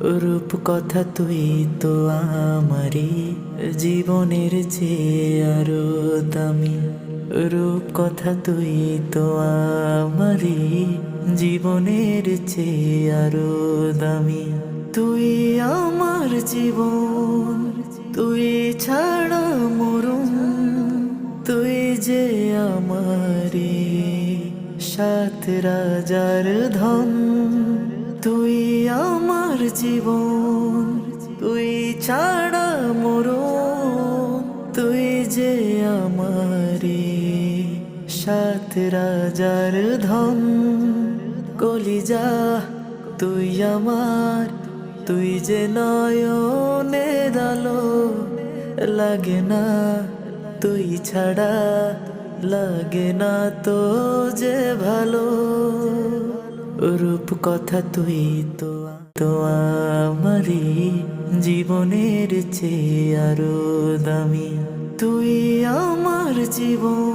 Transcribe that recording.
রূপ কথা তুই তো আমারি জীবনের চেয়ে আরও দামি। রূপ কথা তুই তো আমারি জীবনের চেয়ে আরও দামি। তুই আমার জীবন, তুই ছাড়া মরুম। তুই যে আমারি সাত রাজার ধন। তুই আমার জীবন, তুই ছাড়া মরুম তুই যে আমারি সাত রাজার ধন, কলিজা, তুই আমার, তুই যে নয়নে দালো, লাগে না তুই ছাড়া, লাগে না তো যে ভালো রূপ কথা তুই তো তো আমারি জীবনের চেয়ে আরও দামি। তুই আমার জীবন